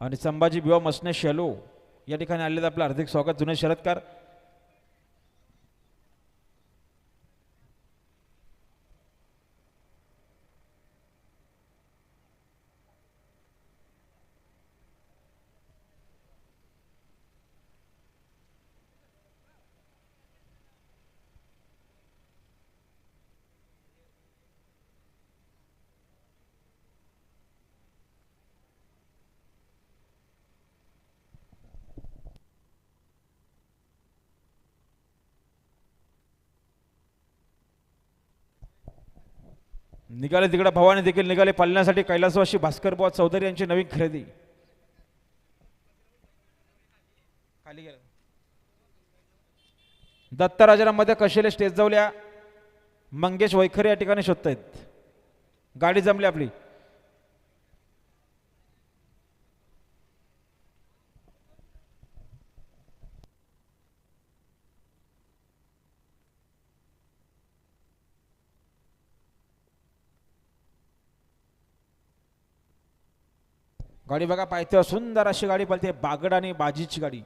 आणि संभाजी बिवा मसने शेलो. या ठिकाणी आलेलं आपलं हार्दिक स्वागत जुने शरदकार. निघाले तिकडे भवानी देखील निघाले पालण्यासाठी कैलासवासी भास्कर बुवा चौधरी यांची नवीन खरेदी. खाली गेलं. दत्तराजारामध्ये कशेले स्टेज जाऊल्या मंगेश वैखरे या ठिकाणी शोधतायत. गाडी जमली आपली. गाडी बघा पाहिजे सुंदर अशी गाडी पळते बागड आणि बाजीची गाडी.